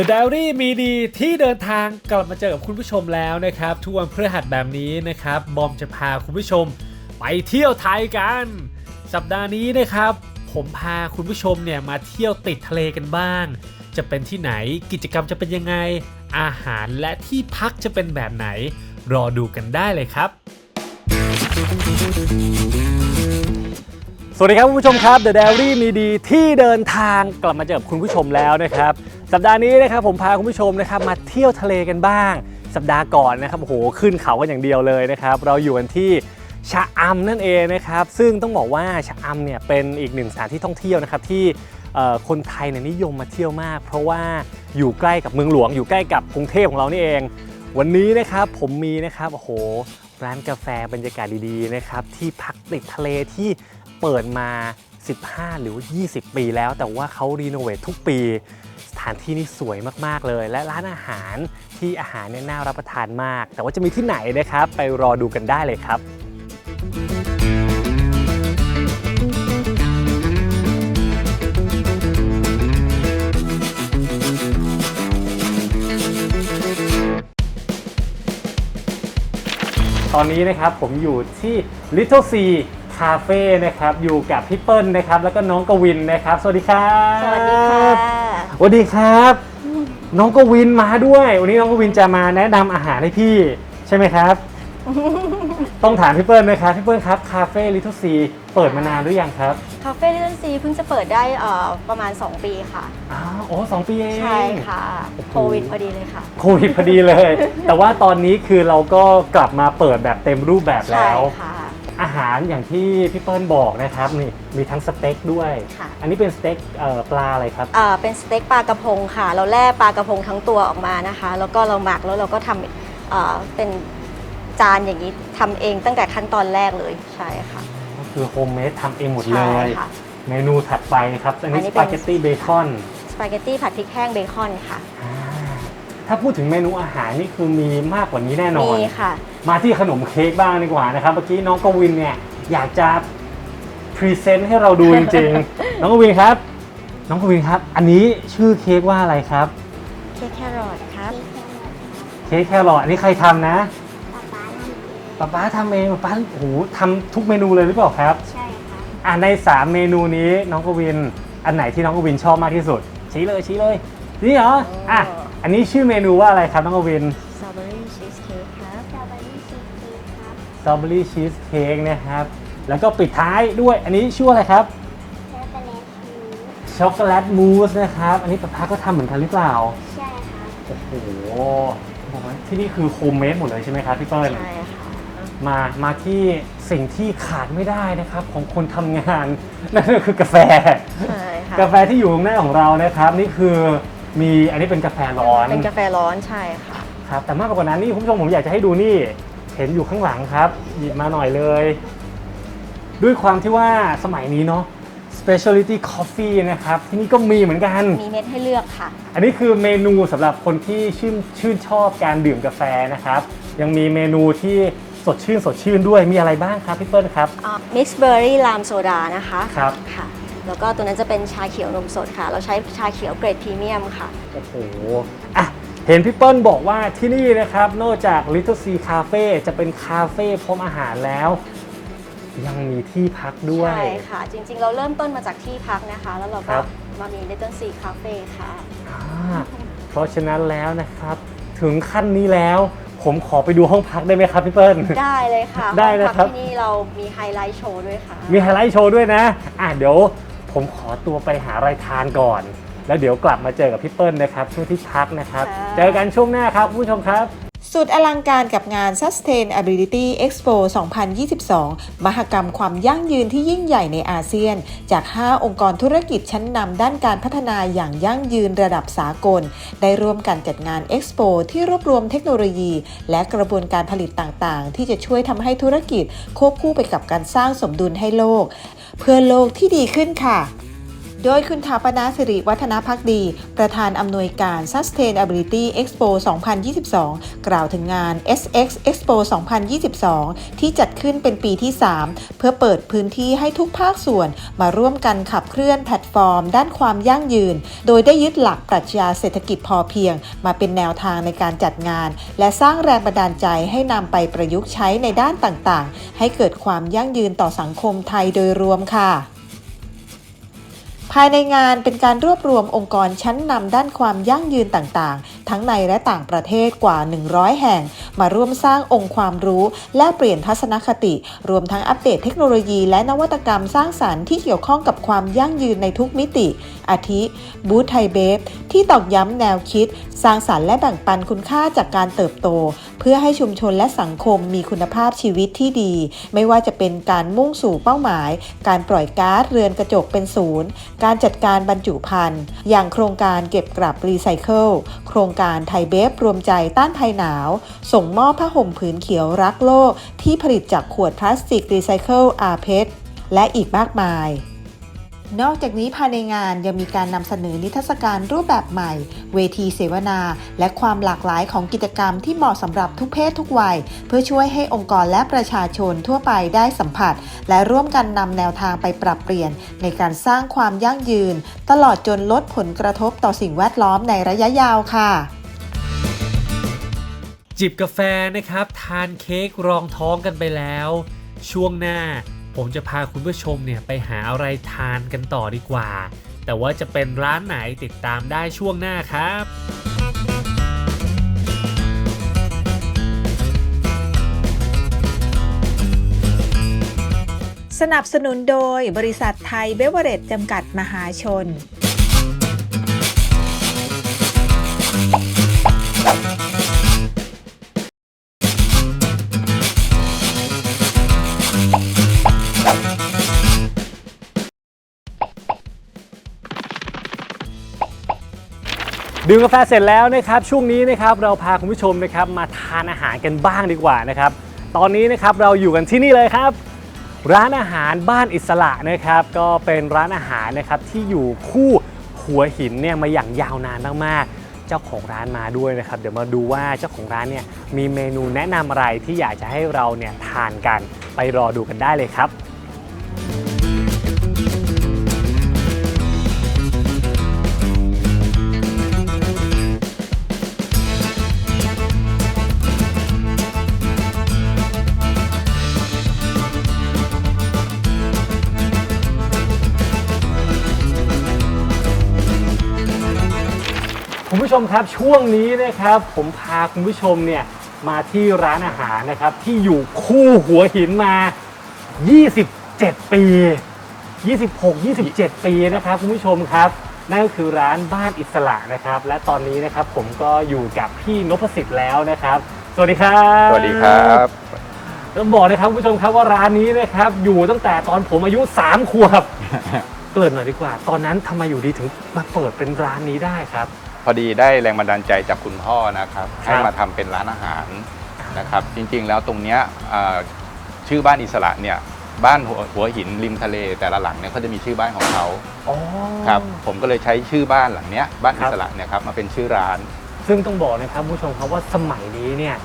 The Diary มีดีที่เดินทางกลับมาเจอกับคุณผู้ชมแล้วนะครับ ทุกวันพฤหัสแบบนี้นะครับ บอมจะพาคุณผู้ชมไปเที่ยวไทยกัน สัปดาห์นี้นะครับ ผมพาคุณผู้ชมเนี่ยมาเที่ยวติดทะเลกันบ้าง จะเป็นที่ไหนกิจกรรมจะเป็นยังไง อาหารและที่พักจะเป็นแบบไหน รอดูกันได้เลยครับ สวัสดีครับคุณผู้ชมครับ The Diary มีดีที่เดินทางกลับมาเจอกับคุณผู้ชมแล้วนะครับ สัปดาห์นี้นะครับผมพาคุณผู้ชมนะครับมาเที่ยวทะเลกันบ้าง สัปดาห์ก่อนนะครับโอ้โหขึ้นเขากันอย่างเดียวเลยนะครับ เราอยู่กันที่ชะอำนั่นเองนะครับ ซึ่งต้องบอกว่าชะอำเนี่ยเป็นอีกหนึ่งสถานที่ท่องเที่ยวนะครับที่คนไทยเนี่ยนิยมมาเที่ยวมาก เพราะว่าอยู่ใกล้กับเมืองหลวง อยู่ใกล้กับกรุงเทพของเรานี่เอง วันนี้นะครับผมมีนะครับโอ้โหร้านกาแฟบรรยากาศดีๆนะครับที่พักติดทะเลที่เปิดมา 15 หรือว่า20 ปีแล้ว แต่ว่าเขารีโนเวททุกปี ถานที่นี่สวยมากๆเลย และร้านอาหารที่อาหารเนี่ยน่ารับประทานมาก แต่ว่าจะมีที่ไหนนะครับ ไปรอดูกันได้เลยครับตอนนี้นะครับผมอยู่ที่ Little C Cafe นะครับอยู่กับพี่เปิ้ลนะครับแล้วก็น้องกวินนะครับ สวัสดีครับสวัสดีค่ะ สวัสดีครับ น้องกวินมาด้วย วันนี้น้องกวินจะมาแนะนำอาหารให้พี่ใช่ไหมครับ ต้องถามพี่เปิ้ลนะครับพี่เปิ้ลครับคาเฟ่ลิท t ซีเปิดมานานหรือยังครับคาเฟ่ลิตเติ้ลซีเพิ่งจะเปิดได้เอ่อประมาณ 2 ปีค่ะ อ้าวโอ้สองปีเอง ใช่ค่ะ โอ้โห โควิดพอดีเลยค่ะ โควิดพอดีเลย แต่ว่าตอนนี้คือเราก็กลับมาเปิดแบบเต็มรูปแบบใช่แล้วค่ะ อาหารอย่างที่พี่เปิ้ลบอกนะครับนี่มีทั้งสเต็กด้วย ค่ะ อันนี้เป็นสเต็กเอ่อปลาอะไรครับ เอ่อเป็นสเต็กปลากระพงค่ะ เราแล่ปลากระพงทั้งตัวออกมานะคะ แล้วก็เราหมักแล้วเราก็ทำเอ่อเป็นจานอย่างนี้ทำเองตั้งแต่ขั้นตอนแรกเลยใช่ค่ะก็คือโฮมเมดทำเองหมดเลใช่ย ค่ะ เมนูถัดไปครับ อันนี้อันนี้สเป็น ปาเกตตี้เบคอนสปาเกตตี้ผัดพริกแห้งเบคอนค่ะอ่าถ้าพูดถึงเมนูอาหารนี่คือมีมากกว่านี้แน่นอน มีค่ะ มาที่ขนมเค้กบ้างดีกว่านะครับ เมื่อกี้น้องกวินเนี่ยอยากจะพรีเซนต์ให้เราดูจริงๆ น้องกวินครับ น้องกวินครับ อันนี้ชื่อเค้กว่าอะไรครับ เค้กแครอทครับ เค้กแครอทอันนี้ใครทำนะป๊าป๊าทำเองป๊าป๊าโอ้โหทำทุกเมนูเลยหรือเปล่าครับ ใช่ค่ะอ่าใน 3 เมนูนี้น้องกวิน อันไหนที่น้องกวินชอบมากที่สุด ชี้เลยชี้เลย นี่เหรอ อะ อันนี้ชื่อเมนูว่าอะไรครับน้องกวิน ตรอเบอรี่ชีสเค้กนะครับ แล้วก็ปิดท้ายด้วยอันนี้ชื่ออะไรครับ ช็อกโกแลตมูสช็อกโกแลตมูสนะครับ อันนี้ป๊าป๊าก็ทำเหมือนกันหรือเปล่า ใช่ครับโอ้โหบอกว่าที่นี่คือโฮมเมดหมดเลยใช่ไหมครับพี่เปิ้ล ใช่ค่ะมา มาที่สิ่งที่ขาดไม่ได้นะครับ ของคนทำงาน นั่นก็คือกาแฟ ใช่ค่ะกาแฟที่อยู่ตรงหน้าของเรานะครับ นี่คือมีอันนี้เป็นกาแฟร้อนเป็นกาแฟร้อนใช่ค่ะ ครับแต่มากกว่านั้นนี่คุณผู้ชมผมอยากจะให้ดูนี่ เห็นอยู่ข้างหลังครับหยิบมาหน่อยเลย ด้วยความที่ว่าสมัยนี้เนาะ specialty coffee นะครับ ที่นี่ก็มีเหมือนกัน มีเม็ดให้เลือกค่ะ อันนี้คือเมนูสำหรับคนที่ชื่นชื่นชอบการดื่มกาแฟนะครับ ยังมีเมนูที่สดชื่นสดชื่นด้วยมีอะไรบ้างครับพี่เปิ้ลครับ มิกซ์เบอร์รี่ลามโซดานะคะครับ ค่ะ แล้วก็ตัวนั้นจะเป็นชาเขียวนมสดค่ะ เราใช้ชาเขียวเกรดพรีเมียมค่ะ โอ้โหอะ เห็นพี่เปิ้ลบอกว่าที่นี่นะครับ นอกจาก Little C Cafe จะเป็นคาเฟ่พร้อมอาหารแล้ว ยังมีที่พักด้วย ใช่ค่ะ จริงๆ เราเริ่มต้นมาจากที่พักนะคะ แล้วเราคก็รับ มามี Little Sea Cafe ค่ะ อ่าเพราะฉะนั้นแล้วนะครับ ถึงขั้นนี้แล้ว ผมขอไปดูห้องพักได้ไหมครับพี่เปิ้ล ได้เลยค่ะได้นะห้องครัพับกที่นี่เรามีไฮไลท์โชว์ด้วยค่ะ มีไฮไลท์โชว์ด้วยนะ อะเดี๋ยวผมขอตัวไปหาอะไรทานก่อน แล้วเดี๋ยวกลับมาเจอกับพี่เปิ้ลนะครับช่วงที่พักนะครับค่ะเจอกันช่วงหน้าครับคุณผู้ชมครับ สุดอลังการกับงาน Sustainability Expo 2022 มหกรรมความยั่งยืนที่ยิ่งใหญ่ในอาเซียน จาก 5 องค์กรธุรกิจชั้นนำด้านการพัฒนาอย่างยั่งยืนระดับสากล ได้ร่วมกันจัดงาน Expo ที่รวบรวมเทคโนโลยี และกระบวนการผลิตต่างๆ ที่จะช่วยทำให้ธุรกิจควบคู่ไปกับการสร้างสมดุลให้โลก เพื่อโลกที่ดีขึ้นค่ะ โดยคุณถาปนาสิริวัฒนพักดี ประธานอำนวยการ Sustainability Expo 2022 กล่าวถึงงาน SX Expo 2022 ที่จัดขึ้นเป็นปีที่ 3 เพื่อเปิดพื้นที่ให้ทุกภาคส่วนมาร่วมกันขับเคลื่อนแพลตฟอร์ม ด้านความยั่งยืน โดยได้ยึดหลักปรัชญาเศรษฐกิจพอเพียง มาเป็นแนวทางในการจัดงาน และสร้างแรงบันดาลใจให้นำไปประยุกต์ใช้ในด้านต่างๆ ให้เกิดความยั่งยืนต่อสังคมไทยโดยรวมค่ะ ภายในงานเป็นการรวบรวมองค์กรชั้นนำด้านความยั่งยืนต่างๆ ทั้งในและต่างประเทศกว่า 100 แห่ง มาร่วมสร้างองค์ความรู้ และเปลี่ยนทัศนคติ รวมทั้งอัปเดตเทคโนโลยีและนวัตกรรมสร้างสารรค์ที่เกี่ยวข้องกับความยั่งยืนในทุกมิติ อาทิ บูธไทยเบฟที่ตอกย้ำแนวคิด สร้างสารรค์และแบ่งปันคุณค่าจากการเติบโต เพื่อให้ชุมชนและสังคมมีคุณภาพชีวิตที่ดี ไม่ว่าจะเป็นการมุ่งสู่เป้าหมาย การปล่อยก๊าซเรือนกระจกเป็นศูนย์การจัดการบรรจุภัณฑ์ อย่างโครงการเก็บกลับรีไซเคิล โครงการไทยเบฟรวมใจต้านภัยหนาว ส่งมอบผ้าห่มผืนเขียวรักโลก ที่ผลิตจากขวดพลาสติกรีไซเคิลอาเพชและอีกมากมาย นอกจากนี้ภายในงานยังมีการนำเสนอนิทรรศการรูปแบบใหม่ เวทีเสวนา และความหลากหลายของกิจกรรมที่เหมาะสำหรับทุกเพศทุกวัย เพื่อช่วยให้องค์กรและประชาชนทั่วไปได้สัมผัส และร่วมกันนำแนวทางไปปรับเปลี่ยน ในการสร้างความยั่งยืน ตลอดจนลดผลกระทบต่อสิ่งแวดล้อมในระยะยาวค่ะจิบกาแฟนะครับ ทานเค้กรองท้องกันไปแล้ว ช่วงหน้า ผมจะพาคุณผู้ชมเนี่ยไปหาอะไรทานกันต่อดีกว่า แต่ว่าจะเป็นร้านไหนติดตามได้ช่วงหน้าครับสนับสนุนโดยบริษัทไทยเบเวอเรจจำกัดมหาชน ดื่มกาแฟเสร็จแล้วนะครับช่วงนี้นะครับเราพาคุณผู้ชมนะครับมาทานอาหารกันบ้างดีกว่านะครับตอนนี้นะครับเราอยู่กันที่นี่เลยครับ ร้านอาหารบ้านอิสระนะครับ ก็เป็นร้านอาหารนะครับที่อยู่คู่หัวหินเนี่ยมาอย่างยาวนานมากๆ เจ้าของร้านมาด้วยนะครับ เดี๋ยวมาดูว่าเจ้าของร้านเนี่ยมีเมนูแนะนำอะไรที่อยากจะให้เราเนี่ยทานกันไปรอดูกันได้เลยครับ มครับช่วงนี้นะครับผมพาคุณผู้ชมเนี่ยมาที่ร้านอาหารนะครับ ที่อยู่คู่หัวหินมา 27 ปี 26 27 ปีนะครับคุณผู้ชมครับนั่นก็คือร้านบ้านอิสระนะครับ และตอนนี้นะครับผมก็อยู่กับพี่นพสิทธิ์แล้วนะครับ สวัสดีครับสวัสดีครับต้องบอกนะครับคุณผู้ชมครับว่าร้านนี้นะครับอยู่ตั้งแต่ตอนผมอายุ3ขวบเกริ่นหน่อยดีกว่า ตอนนั้นทำไมอยู่ดีถึงมาเปิดเป็นร้านนี้ได้ครับ พอดีได้แรงบันดาลใจจากคุณพ่อนะครับครับให้มาทำเป็นร้านอาหารนะครับ จริงๆแล้วตรงเนี้ยเอ่อชื่อบ้านอิสระเนี่ยบ้านหัวหัวหินริมทะเลแต่ละหลังเนี่ยเขาจะมีชื่อบ้านของเขาอ๋อครับผมก็เลยใช้ชื่อบ้านหลังเนี้ยบ้านครัอิบสระเนี่ยครับมาเป็นชื่อร้าน ซึ่งต้องบอกนะครับคุณผู้ชมครับว่าสมัยนี้เนี่ย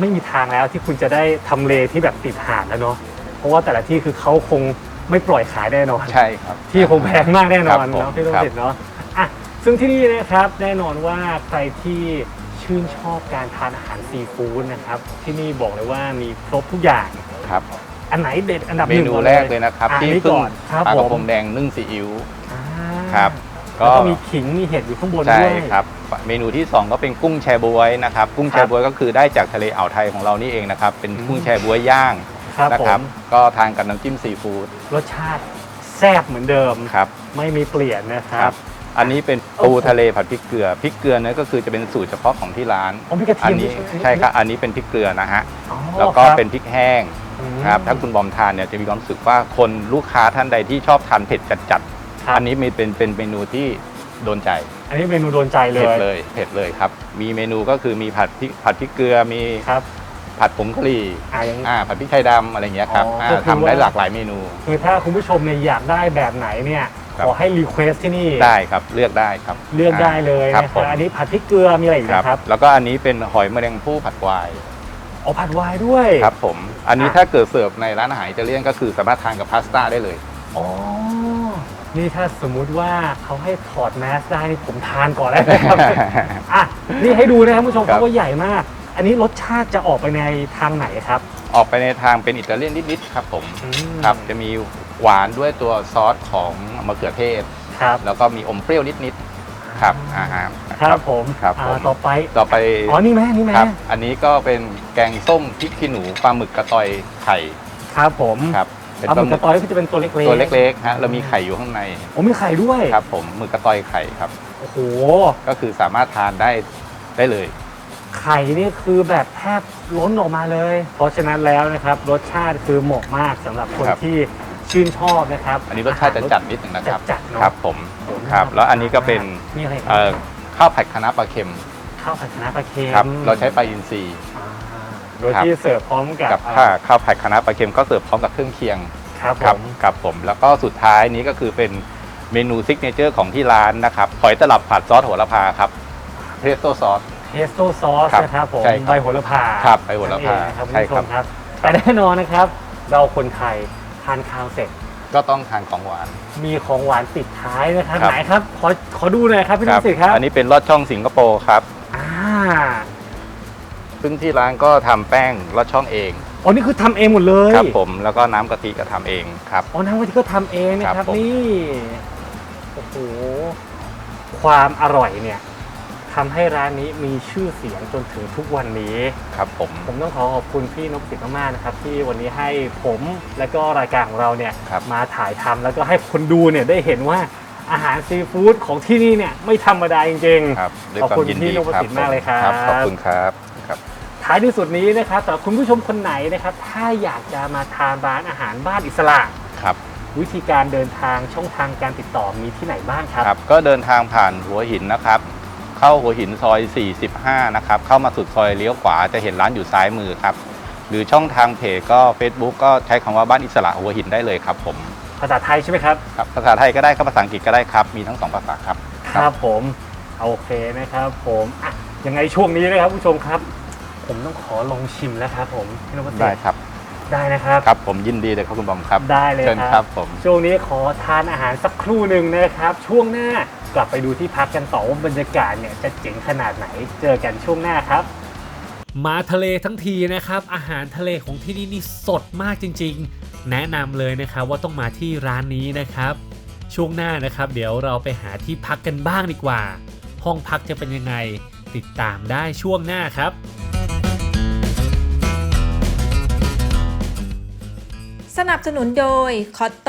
ไม่มีทางแล้วที่คุณจะได้ทำเลที่แบบติดหาดแล้วเนาะเพราะว่าแต่ละที่คือเขาคงไม่ปล่อยขายแน่นอนใช่ครับที่คงแพงมากแน่นอนครับผมเนาะพี่ต้องครับเห็นเนาะอะ ซึ่งที่นี่นะครับแน่นอนว่าใครที่ชื่นชอบการทานอาหารซีฟู้ดนะครับ ที่นี่บอกเลยว่ามีครบทุกอย่าง ครับ อันไหนเด็ดอันดับหเมนึ่งนูก่อแรกเลยนะครับ อะที่อันนี้เพิ่งก่อนครับปลากผระมพงแดงนึ่งซีอิ๊วอ่าครับ แล้วก็มีขิงมีเห็ดอยู่ข้างบนใช่ด้วย ครับ เมนูที่ 2 ก็เป็นกุ้งแชบวยนะครับ กุ้งแชบวยก็คือได้จากทะเลอ่าวไทยของเรานี่เองนะครับ เป็นกุ้งแชบวยย่างครับนะผครับ มก็ทานกับน้ำจิ้มซีฟู้ดรสชาติแซ่บเหมือนเดิม ครับ ไม่มีเปลี่ยนนะครัครับ บ อันนี้เป็นปูทะเลผัดพริกเกลือพริกเกลือเนี่ยก็คือจะเป็นสูตรเฉพาะของที่ร้านอ๋อมีกระเทีอัยมนี้ด้วยไหม ใช่ครับอันนี้เป็นพริกเกลือนะฮะอ๋อแล้วก็ครับเป็นพริกแห้งอืมครับถ้าคุณบอมทานเนี่ยจะมีความรู้สึกว่าคนลูกค้าท่านใดที่ชอบทานเผ็ดจัดครับ ๆอันนี้มีเป็นเป็นเมนูที่โดนใจ อันนี้เมนูโดนใจเลเผ็ดยเลยเผ็ดเลยครับ มีเมนูก็คือมีผัดพริกผัดพริกเกลือ มีครับผัดผงกะหรี่อ่ายังอ่าผัดพริกไทยดำอะไรอย่างเงี้ยครับอ๋ออ่าก็คือทำได้ว่าหลากหลายเมนู คือถ้าคุณผู้ชมเนี่ยอยากได้แบบไหนเนี่ยครับ ขอให้รีเควสที่นี่ได้ครับเลือกได้ครับเลือกได้เลยครับนะคผรับมอันนี้ผัดพริกเกลือมีอะไรอีกครับนะครับ แล้วก็อันนี้เป็นหอยแมลงภู่ผัดไวน์อ๋อผัดไวน์ด้วยครับผมอันนี้อะถ้าเกิดเสิร์ฟในร้านอาหารอิตาเลียนก็คือสามารถทานกับพาสต้าได้เลยอ๋อนี่ถ้าสมมุติว่าเขาให้ถอดแมสได้นี่ผมทานก่อนแล้วนะครับอะนี่ให้ดูนะครับผู้ชมคครัรับบว่าใหญ่มาก อันนี้รสชาติจะออกไปในทางไหนครับ ออกไปในทางเป็นอิตาเลียนนิดๆครับผมอืมครับจะมี หวานด้วยตัวซอสของมะเขือเทศ ครับ แล้วก็มีอมเปรี้ยวนิดๆครับอาหารครับผมครับอ่าผมต่อไปต่อไปอ๋อนี่ไหมนี่ไหมครับอันนี้ก็เป็นแกงส้มพริกขี้หนูปลาหมึกกระตอยไข่ครับผมครับเป็นปลาหมึกกระตอยก็จะเป็นตัวเล็กๆตัวเล็กๆฮะเรามีไข่อยู่ข้างในโอ้มีไข่ด้วยครับ ผมหมึกกระตอยไข่ครับโอ้โหก็คือสามารถทานได้ได้เลย ไข่นี่คือแบบแทบล้นออกมาเลย เพราะฉะนั้นแล้วนะครับ รสชาติคือเหมาะมากสำหรับคนครับที่ ชื่นชอบนะครับอันนี้รสชาติจะจัดนิดหนึ่งนะครับจัดๆเนอะครับผมครับแล้วอันนี้ก็เป็นมีอะไรครับเอ่อข้าวผัดคะน้าปลาเค็มข้าวผัดคะน้าปลาเค็มครับเราใช้ปลาอินทรีย์ อ่าโดยที่เสิร์ฟพร้อมกับกับข้าข้าวผัดคะน้าปลาเค็มก็เสิร์ฟพร้อมกับเครื่องเคียงครับผครับมครับผมแล้วก็สุดท้ายนี้ก็คือเป็นเมนูซิกเนเจอร์ของที่ร้านนะครับหอยตลับผัดซอสโหระพาครับเพรสโต้ซอส เทสโต้ซอสครับนะครับผมใช่ครับใบโหระพาครับใบโหระพานั่นเองนะครับคุณใช่ผู้ชครับ มครับแต่แน่นอนนะครับ เราคนไทย ทานข้าวเสร็จ ก็ต้องทานของหวาน มีของหวานปิดท้ายนะครับครับ ไหนครับ ขอขอดูหน่อยครับพี่นุสิทธิ์ครับอันนี้เป็นลอดช่องสิงคโปร์ครับอ่าซึ่งที่ร้านก็ทำแป้งลอดช่องเองอ๋อนี่คือทำเองหมดเลยครับผมแล้วก็น้ำกะทิก็ทำเองครับ อ๋อน้ำกะทิก็ทำเองนะคครัรับบผม นี่โอ้โหความอร่อยเนี่ย ทำให้ร้านนี้มีชื่อเสียงจนถึงทุกวันนี้ ครับผม ผมต้องขอขอบคุณพี่นพสิทธิ์มากๆนะครับที่วันนี้ให้ผมและก็รายการของเราเนี่ยครับ มาถ่ายทำแล้วก็ให้คนดูเนี่ยได้เห็นว่าอาหารซีฟู้ดของที่นี่เนี่ยไม่ธรรมดาจริง ครับด้วยขอบความคุณยินพี่ดีนพครับสิทธิ์มากเลยครับ ขอบคุณครับครับ ๆ ท้ายที่สุดนี้นะครับแต่คุณผู้ชมคนไหนนะครับถ้าอยากจะมาทานร้านอาหารบ้านอิสระ ครับ วิธีการเดินทางช่องทางการติดต่อมีที่ไหนบ้างครับ ครับก็เดินทางผ่านหัวหินนะครับ เข้าหัวหินซอย 45 นะครับ เข้ามาสุดซอยเลี้ยวขวาจะเห็นร้านอยู่ซ้ายมือครับ หรือช่องทางเพจก็ Facebook ก็ใช้คำว่าบ้านอิสระหัวหินได้เลยครับผม ภาษาไทยใช่ไหมครับครับ ภาษาไทยก็ได้ครับภาษาอังกฤษก็ได้ครับ มีทั้งสองภาษาครับ ครับผมโอเคนะครับผมอะยังไงช่วงนี้นะครับผู้ชมครับ ผมต้องขอลองชิมแล้วครับผมพี่นพสิทได้ธิ์ครับได้นะครับครับผมยินดีเลยครับคุณบอมครับ ได้เลยเชิญคครัรับบผมช่วงนี้ขอทานอาหารสักครู่หนึ่งนะครับ ช่วงหน้า กลับไปดูที่พักกันต่อว่าบรรยากาศเนี่ยจะเจ๋งขนาดไหนเจอกันช่วงหน้าครับ มาทะเลทั้งทีนะครับ อาหารทะเลของที่นี่นี่สดมากจริง ๆ แนะนำเลยนะครับว่าต้องมาที่ร้านนี้นะครับ ช่วงหน้านะครับ เดี๋ยวเราไปหาที่พักกันบ้างดีกว่า ห้องพักจะเป็นยังไงติดตามได้ช่วงหน้าครับสนับสนุนโดยคอตโต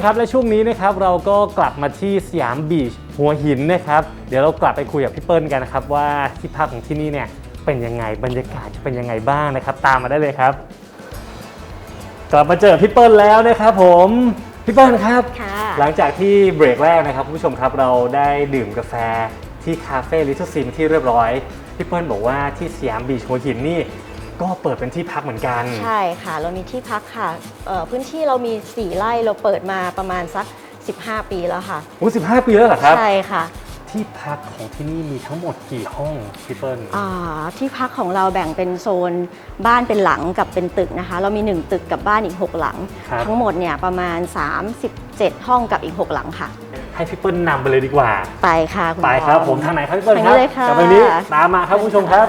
มครับและช่วงนี้นะครับเราก็กลับมาที่สยามบีชหัวหินนะครับเดี๋ยวเรากลับไปคุยกับพี่เปิ้ลกันนะครับว่าที่พักของที่นี่เนี่ยเป็นยังไงบรรยากาศจะเป็นยังไงบ้างนะครับ ตามมาได้เลยครับ กลับมาเจอพี่เปิ้ลแล้วนะครับผมพี่เปิ้ลครับค่ะหลังจากที่เบรกแรกนะครับคุณผู้ชมครับเราได้ดื่มกาแฟที่คาเฟ่ลิทเทิลซิมที่เรียบร้อยพี่เปิ้ลบอกว่าที่สยามบีชหัวหินนี่ ก็เปิดเป็นที่พักเหมือนกัน ใช่ค่ะ เรามีที่พักค่ะเอ่อพื้นที่เรามี 4 ไร่เราเปิดมาประมาณสัก 15 ปีแล้วค่ะโอ้สิบห้าปีแล้วเหรอครับ ใช่ค่ะ ที่พักของที่นี่มีทั้งหมดกี่ห้องพี่เปิ้ลอ่าที่พักของเราแบ่งเป็นโซนบ้านเป็นหลังกับเป็นตึกนะคะ เรามี 1 ตึกกับบ้านอีก 6 หลัง ครับ ทั้งหมดเนี่ยประมาณ 37 ห้องกับอีก 6 หลังค่ะ ให้พี่เปิ้ลนำไปเลยดีกว่า ไปค่ะคุณไปครับปอผมทางไหนครับพี่เปิ้ลทางคนี้รับเลยค่ะกับไปนี้ตามมาครับคุณผู้ชมครับ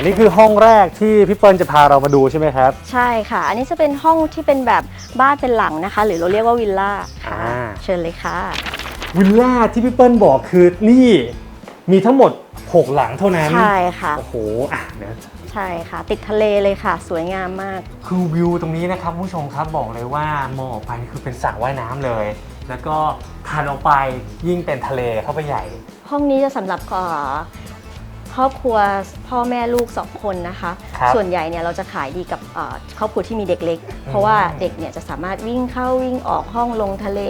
อันนี้คือห้องแรกที่พี่เปิ้ลจะพาเรามาดูใช่ไหมครับ ใช่ค่ะ อันนี้จะเป็นห้องที่เป็นแบบบ้านเป็นหลังนะคะ หรือเราเรียกว่าวิลล่าค่ะอ่า เชิญเลยค่ะ วิลล่าที่พี่เปิ้ลบอกคือนี่มีทั้งหมด 6 หลังเท่านั้นใช่ค่ะ โอ้โหอะเดี๋ยวใช่ค่ะ ติดทะเลเลยค่ะ สวยงามมาก คือวิวตรงนี้นะครับคุณผู้ชมครับบอกเลยว่ามองออกไปคือเป็นสระว่ายน้ำเลย แล้วก็ทานออกไปยิ่งเป็นทะเลเข้าไปใหญ่ ห้องนี้จะสำหรับเอ่อ ครอบครัวพ่อแม่ลูกสองคนนะคะ ครับส่วนใหญ่เนี่ยเราจะขายดีกับเอ่อครอบครัวที่มีเด็กเล็ก เพราะว่าเด็กเนี่ยจะสามารถวิ่งเข้าวิ่งออกห้องลงทะเล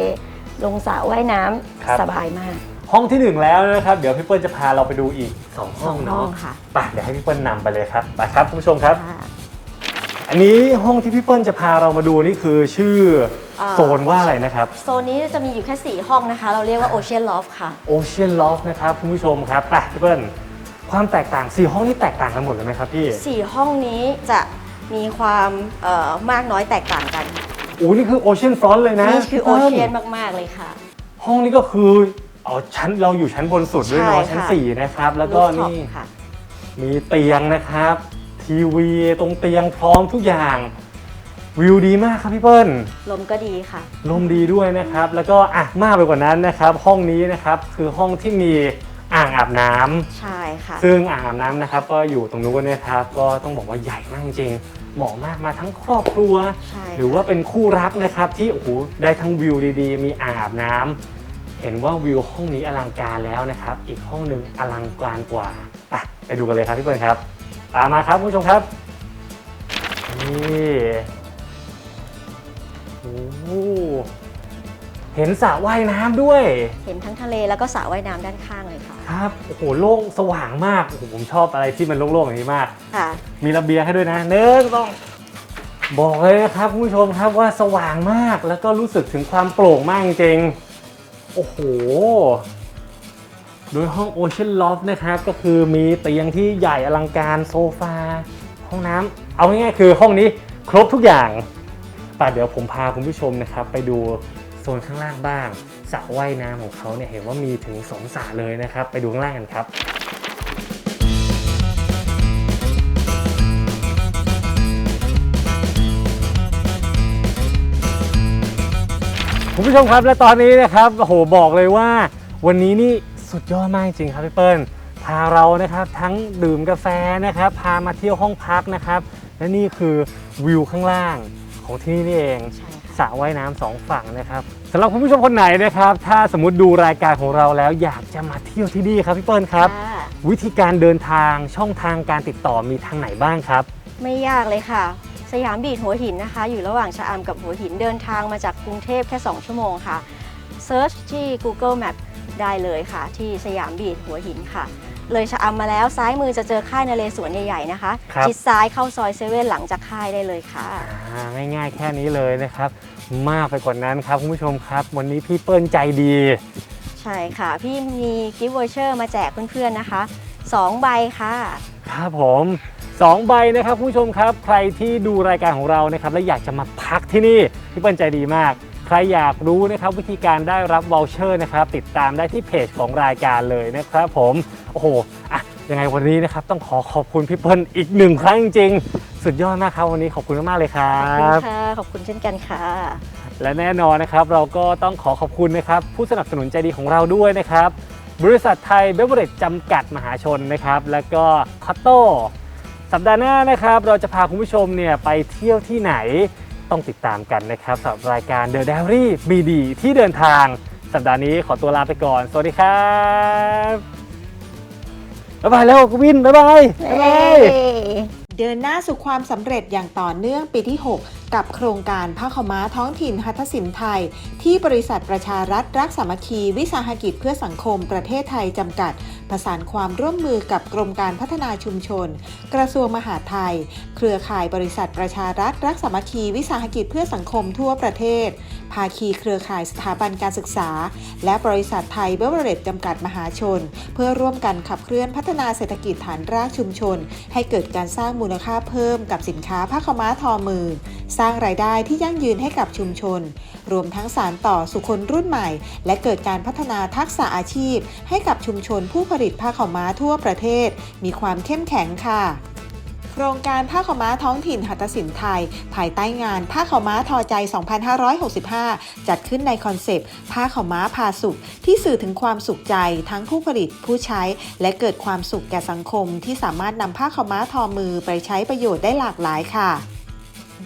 ลงสระว่ายน้ำครับ สบายมากห้องที่หนึ่งแล้วนะครับ เดี๋ยวพี่เปิ้ลจะพาเราไปดูอีก 2 ห้องสองห้เนาะองค่ะไปเดี๋ยวให้พี่เปิ้ลนำไปเลยครับไปครับคุณผู้ชมครับ ค่ะ อันนี้ห้องที่พี่เปิ้ลจะพาเรามาดูนี่คือชื่ออ่า โซนว่าอะไรนะครับ โซนนี้จะมีอยู่แค่ 4 ห้องนะคะ เราเรียกว่า Ocean Loft ค่ะ Ocean Loft นะครับคุณผู้ชมครับไปพี่เปิ้ล ความแตกต่างสี่ห้องนี่แตกต่างกันหมดเลยไหมครับพี่4ห้องนี้จะมีความเอ่อมากน้อยแตกต่างกันโอ้นี่คือ Ocean Front เลยนะนี่คือพี่โอปิ้ลเชียนมาก ๆ เลยค่ะ ห้องนี้ก็คืออ๋อชั้นเราอยู่ชั้นบนสุดด้วยเนาะใช่ค่ะชั้น4นะครับ แล้วก็ Rooftop นี่ค่ะมีเตียงนะครับ ทีวีตรงเตียงพร้อมทุกอย่างวิวดีมากครับพี่เปิ้ล ลมก็ดีค่ะ ลมดีด้วยนะครับ แล้วก็อะมากไปกว่านั้นนะครับ ห้องนี้นะครับคือห้องที่มี อ่างอาบน้ำใช่ค่ะ ซึ่งอ่างอาบน้ำนะครับก็อยู่ตรงนู้นนะครับ ก็ต้องบอกว่าใหญ่มากจริงๆเหมาะมากมาทั้งครอบครัว ใช่หรือว่าเป็นคู่รักนะครับที่โอ้โหได้ทั้งวิวดีๆ มีอ่างอาบน้ำเห็นว่าวิวห้องนี้อลังการแล้วนะครับ อีกห้องหนึ่งอลังการกว่าไปไปดูกันเลยครับพี่เปิ้ลครับตามมาครับคุณผู้ชมครับนี่โอ้โห เห็นสระว่ายน้ำด้วย เห็นทั้งทะเลแล้วก็สระว่ายน้ำด้านข้างเลยค่ะ ครับ โอ้โห โล่งสว่างมากโอ้โหผมชอบอะไรที่มันโล่งๆอย่างนี้มาก ค่ะ มีระเบียงให้ด้วยนะเนื้อต้อง บอกเลยนะครับคุณผู้ชมครับว่าสว่างมากแล้วก็รู้สึกถึงความโปร่งมากจริงๆโอ้โห โดยห้อง Ocean Loft นะครับ ก็คือมีเตียงที่ใหญ่อลังการโซฟา ห้องน้ำเอาง่ายๆคือห้องนี้ครบทุกอย่างป่ะเดี๋ยวผมพาคุณผู้ชมนะครับ ไปดู โซนข้างล่างบ้างสระว่ายน้ำของเขาเนี่ยเห็นว่ามีถึงสองสระเลยนะครับ ไปดูข้างล่างกันครับคุณผู้ชมครับและตอนนี้นะครับโอ้โหบอกเลยว่า วันนี้นี่สุดยอดมากจริงครับพี่เปิ้ลพาเรานะครับทั้งดื่มกาแฟนะครับพามาเที่ยวห้องพักนะครับ และนี่คือวิวข้างล่างของที่นี่นี่เอง ระว่ายน้ำสองฝั่งนะครับสำหรับคุณผู้ชมคนไหนนะครับ ถ้าสมมติดูรายการของเราแล้วอยากจะมาเที่ยวที่นี่ครับพี่เปิ้ลครับค่ะวิธีการเดินทางช่องทางการติดต่อมีทางไหนบ้างครับ ไม่ยากเลยค่ะ สยามบีทหัวหินนะคะ อยู่ระหว่างชะอำกับหัวหินเดินทางมาจากกรุงเทพแค่ 2 ชั่วโมงค่ะเซิร์ชที่ Google Map ได้เลยค่ะ ที่สยามบีทหัวหินค่ะ เลยชะอำมาแล้วซ้ายมือจะเจอค่ายนเรศวรใหญ่ๆนะคะครับ ชิดซ้ายเข้าซอยเซเว่นหลังจากค่ายได้เลยค่ะ อ่าง่ายๆแค่นี้เลยนะครับ มากไปกว่านั้นครับคุณผู้ชมครับ วันนี้พี่เปิ้ลใจดี ใช่ค่ะ พี่มีกิฟต์วอเชอร์มาแจกเพื่อนๆนะคะ2ใบค่ะ ครับผมสองใบนะครับคุณผู้ชมครับ ใครที่ดูรายการของเรานะครับและอยากจะมาพักที่นี่พี่เปิ้ลใจดีมาก ใครอยากรู้นะครับวิธีการได้รับวอลเชอร์นะครับติดตามได้ที่เพจของรายการเลยนะครับผม โอ้โหอะยังไงวันนี้นะครับต้องขอขอบคุณพี่เปิ้ลอีกหนึ่งครั้งจริงๆสุดยอดมากครับวันนี้ขอบคุณมากๆเลยครัขอบคุณบ ค่ะ ขอบคุณเช่นกันค่ะ และแน่นอนนะครับเราก็ต้องขอขอบคุณนะครับผู้สนับสนุนใจดีของเราด้วยนะครับ บริษัทไทยเบเวอร์เรจจำกัดมหาชนนะครับ แล้วก็คอตโต้สัปดาห์หน้านะครับ เราจะพาคุณผู้ชมเนี่ยไปเที่ยวที่ไหนต้องติดตามกันนะครับสำหรับรายการ The Diary มีดีที่เดินทาง สัปดาห์นี้ขอตัวลาไปก่อน สวัสดีครับ บ๊ายบายแล้วกวินบ๊ายบายบ๊ายบาย เดินหน้าสู่ความสำเร็จอย่างต่อเนื่องปีที่ 6 กับโครงการผ้าขม้าท้องถิ่นหัตถสินไทย ที่บริษัทประชารัฐรักสามัคคีวิสาหกิจเพื่อสังคมประเทศไทยจำกัด ประสานความร่วมมือกับกรมการพัฒนาชุมชน กระทรวงมหาดไทย เครือข่ายบริษัทประชารัฐรักสามัคคีวิสาหกิจเพื่อสังคมทั่วประเทศ ภาคีเครือข่ายสถาบันการศึกษา และบริษัทไทยเบเวอร์เรจจำกัดมหาชน เพื่อร่วมกันขับเคลื่อนพัฒนาเศรษฐกิจฐานรากชุมชน ให้เกิดการสร้างมูลค่าเพิ่มกับสินค้าผ้าขม้าทอมือสร้างรายได้ที่ยั่งยืนให้กับชุมชน รวมทั้งสารต่อสู่คนรุ่นใหม่ และเกิดการพัฒนาทักษะอาชีพ ให้กับชุมชนผู้ผลิตผ้าขาวม้าทั่วประเทศ มีความเข้มแข็งค่ะโครงการผ้าขาวม้าท้องถิ่นหัตถสินไทย ภายใต้งานผ้าขาวม้าทอใจ 2565 จัดขึ้นในคอนเซปต์ ผ้าขาวม้าพาสุข ที่สื่อถึงความสุขใจทั้งผู้ผลิตผู้ใช้ และเกิดความสุขแก่สังคมที่สามารถนำผ้าขาวม้าทอมือไปใช้ประโยชน์ได้หลากหลายค่ะ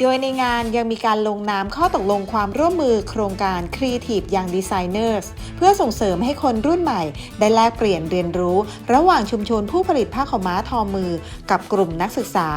โดยในงานยังมีการลงนามข้อตกลงความร่วมมือโครงการ Creative Young Designers เพื่อส่งเสริมให้คนรุ่นใหม่ ได้แลกเปลี่ยนเรียนรู้ ระหว่างชุมชนผู้ผลิตผ้าขม้าทอมือ กับกลุ่มนักศึกษา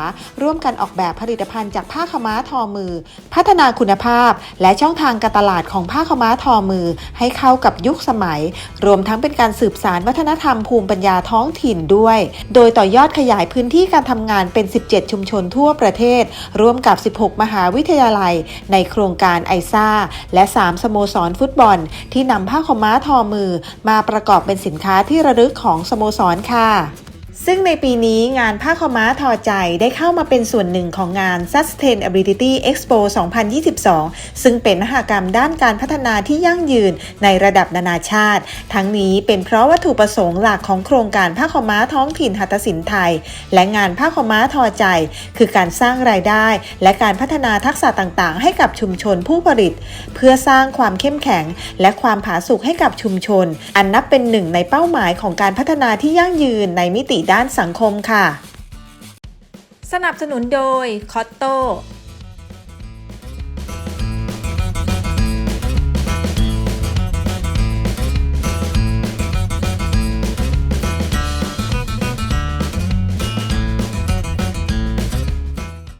ร่วมกันออกแบบผลิตภัณฑ์จากผ้าขม้าทอมือ พัฒนาคุณภาพ และช่องทางการตลาดของผ้าขม้าทอมือ ให้เข้ากับยุคสมัย รวมทั้งเป็นการสืบสารวัฒนธรรมภูมิปัญญาท้องถิ่นด้วย โดยต่อยอดขยายพื้นที่การทำงานเป็น 17 ชุมชนทั่วประเทศ ร่วมกับ 16มหาวิทยาลัย ในโครงการไอซ่า และ 3 สโมสรฟุตบอล ที่นำผ้าขม้าทอมือ มาประกอบเป็นสินค้าที่ระลึกของสโมสรค่ะ ซึ่งในปีนี้งานผ้าขาวม้าทอใจได้เข้ามาเป็นส่วนหนึ่งของงาน Sustainability Expo 2022 ซึ่งเป็นมหกรรมด้านการพัฒนาที่ยั่งยืนในระดับนานาชาติ ทั้งนี้เป็นเพราะวัตถุประสงค์หลักของโครงการผ้าขาวม้าท้องถิ่นหัตถสินไทย และงานผ้าขาวม้าทอใจ คือการสร้างรายได้ และการพัฒนาทักษะต่างๆ ให้กับชุมชนผู้ผลิต เพื่อสร้างความเข้มแข็ง และความผาสุกให้กับชุมชน อันนับเป็นหนึ่งในเป้าหมายของการพัฒนาที่ยั่งยืนในมิติด้านด้านสังคมค่ะ สนับสนุนโดยคอตโต